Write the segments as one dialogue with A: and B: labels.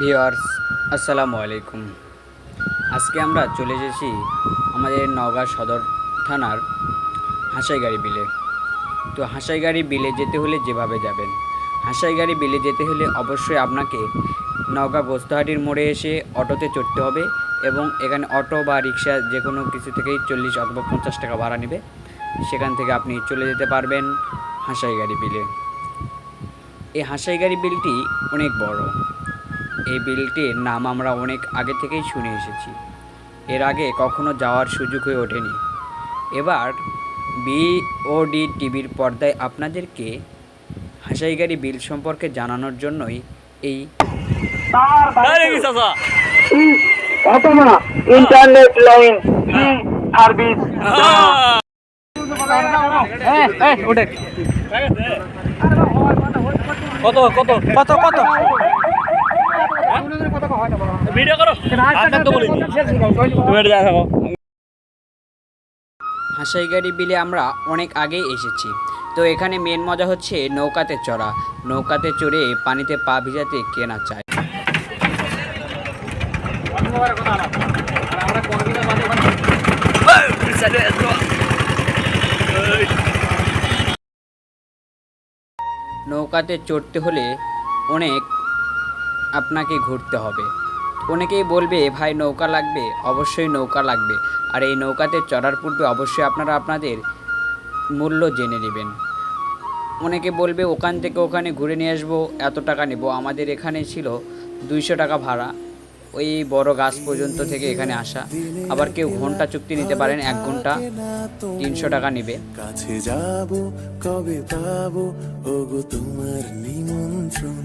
A: Viewers আসসালামু আলাইকুম। আজকে আমরা চলে এসেছি আমাদের নওগাঁ সদর থানার হাসাইগাড়ি বিলে। তো হাসাইগাড়ি বিলে যেতে হলে যেভাবে যাবেন। হাসাইগাড়ি বিলে যেতে হলে অবশ্যই আপনাকে নওগাঁ গোস্তাহাটির মোড়ে এসে অটোতে চড়তে হবে। এবং এখানে অটো বা রিক্সা যে কোনো কিছু থেকেই চল্লিশ অথবা পঞ্চাশ টাকা ভাড়া নেবে। সেখান থেকে আপনি চলে যেতে পারবেন হাসাইগাড়ি বিলে। এই হাসাইগাড়ি বিলটি অনেক বড়। এই বিলটির নাম আমরা অনেক আগে থেকেই শুনে এসেছি। এর আগে কখনো যাওয়ার সুযোগ হয়ে ওঠেনি। এবার বিওডি টিভির পর্দায় আপনাদেরকে হাসাইগাড়ি বিল সম্পর্কে জানানোর জন্যই এই
B: অথবা ইন্টারনেট লাইন ফ্রি সার্ভিস
C: কত কত কত কত? ভিডিও করো। তো বলি। তুমি এটা যা
A: হাসাইগাড়ি বিলে আমরা অনেক আগেই এসেছি। তো এখানে মেন মজা হচ্ছে নৌকাতে চড়া। নৌকাতে চড়ে পানিতে পা ভিজাতে কেনা চায় নৌকাতে চড়তে হলে অনেক আপনাকে ঘুরতে হবে। অনেকেই বলবে, ভাই, নৌকা লাগবে। অবশ্যই নৌকা লাগবে। আর এই নৌকাতে চড়ার পূর্বে অবশ্যই আপনারা আপনাদের মূল্য জেনে নেবেন। অনেকে বলবে, ওখান থেকে ওখানে ঘুরে নিয়ে আসব, এত টাকা নেব। আমাদের এখানে ছিল দুইশো টাকা ভাড়া। ওই বড় গাছ পর্যন্ত থেকে এখানে আসা। আবার কেউ ঘণ্টা চুক্তি নিতে পারেন এক ঘণ্টা তিনশো টাকা নেবে।
D: কাছে যাব কবে পাবো ওগো তোমার নিমন্ত্রণ।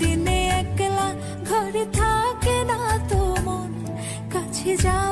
E: দিনে একলা ঘরে থাকে না তো মন। কাছে যাব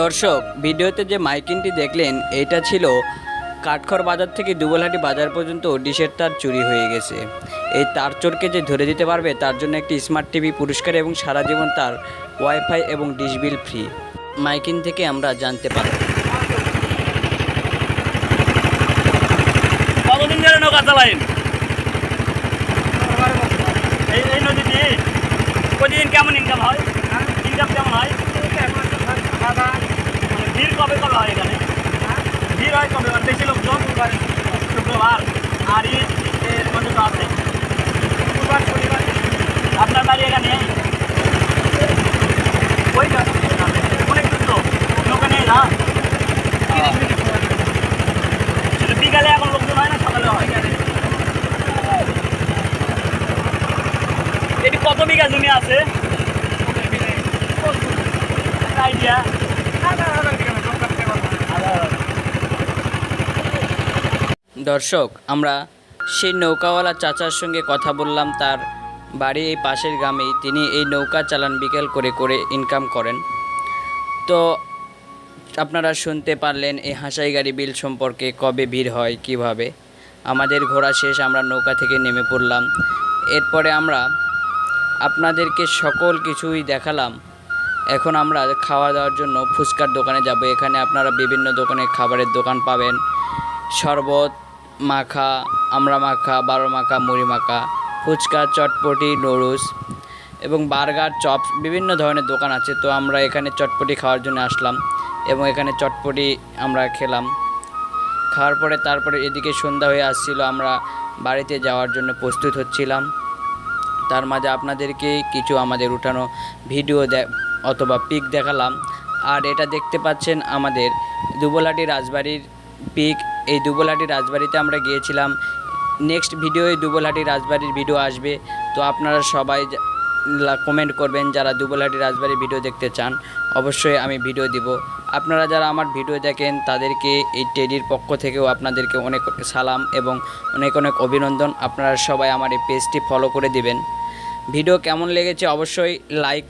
A: দর্শক ভিডিওতে যে মাইকিংটি দেখলেন এটা ছিল কাঠখড় বাজার থেকে দুবলহাটি বাজার পর্যন্ত ডিশের তার চুরি হয়ে গেছে। এই তার চোরকে যে ধরে দিতে পারবে তার জন্য একটি স্মার্ট টিভি পুরস্কার এবং সারা জীবন তার ওয়াইফাই এবং ডিশ বিল ফ্রি। মাইকিং থেকে আমরা জানতে পারব।
C: কতদিন ধরে নৌকা চালাইন? এই এই নদীতে প্রতিদিন কেমন ইনকাম হয়? ইনকাম কেমন হয়? ভিড় কবে কবে হয় এখানে? ভিড় হয় কবে? বেশি লোকজন শুক্রবার আর ঈদ তো আছে। শুক্রবার, শনিবার, আপনার বাড়ি এখানে? ওই অনেক দূর না? বিকালে এখন লোকজন হয় না, সকালে হয়। এটি কত বিঘা জমি আছে? আইডিয়া
A: দর্শক, আমরা সেই নৌকাওয়ালা চাচার সঙ্গে কথা বললাম, তার বাড়ি এই পাশের গ্রামেই। তিনি এই নৌকা চালান, বিকেল করে করে ইনকাম করেন। তো আপনারা শুনতে পারলেন এই হাসাই গাড়ি বিল সম্পর্কে কবে ভিড় হয়, কীভাবে? আমাদের ঘোরা শেষ, আমরা নৌকা থেকে নেমে পড়লাম। এরপরে আমরা আপনাদেরকে সকল কিছুই দেখালাম। এখন আমরা খাওয়া দাওয়ার জন্য ফুচকার দোকানে যাব। এখানে আপনারা বিভিন্ন দোকানে খাবারের দোকান পাবেন। শরবত মাখা, আমরা মাখা, বারো মাখা, মুড়ি মাখা, ফুচকা, চটপটি, নুডলস এবং বার্গার চপ বিভিন্ন ধরনের দোকান আছে। তো আমরা এখানে চটপটি খাওয়ার জন্য আসলাম এবং এখানে চটপটি আমরা খেলাম। খাওয়ার পরে তারপরে এদিকে সন্ধ্যা হয়ে আসছিল, আমরা বাড়িতে যাওয়ার জন্য প্রস্তুত হচ্ছিলাম। তার মাঝে আপনাদেরকে কিছু আমাদের উঠানো ভিডিও অথবা পিক দেখালাম। আর এটা দেখতে পাচ্ছেন আমাদের দুবলাটি রাজবাড়ির পিক, এই দুবলহাটি রাজবাড়িতে আমরা গিয়েছিলাম। নেক্সট ভিডিওয়ে দুবলহাটি রাজবাড়ির ভিডিও আসবে। তো আপনারা সবাই কমেন্ট করবেন যারা দুবলহাটি রাজবাড়ির ভিডিও দেখতে চান। অবশ্যই আমি ভিডিও দিব। আপনারা যারা আমার ভিডিও দেখেন, তাদেরকে এই টেডির পক্ষ থেকেও আপনাদেরকে অনেক সালাম এবং অনেক অনেক অভিনন্দন। আপনারা সবাই আমার এই পেজটি ফলো করে দিবেন। ভিডিও কেমন লেগেছে অবশ্যই লাইক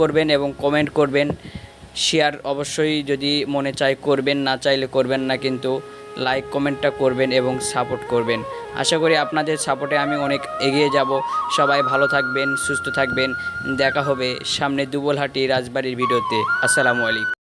A: করবেন এবং কমেন্ট করবেন। শেয়ার অবশ্যই যদি মনে চায় করবেন, না চাইলে করবেন না কিন্তু লাইক কমেন্টটা করবেন এবং সাপোর্ট করবেন। আশা করি আপনাদের সাপোর্টে আমি অনেক এগিয়ে যাব। সবাই ভালো থাকবেন, সুস্থ থাকবেন। দেখা হবে সামনে দুবলহাটি রাজবাড়ির ভিডিওতে। আসসালামু আলাইকুম।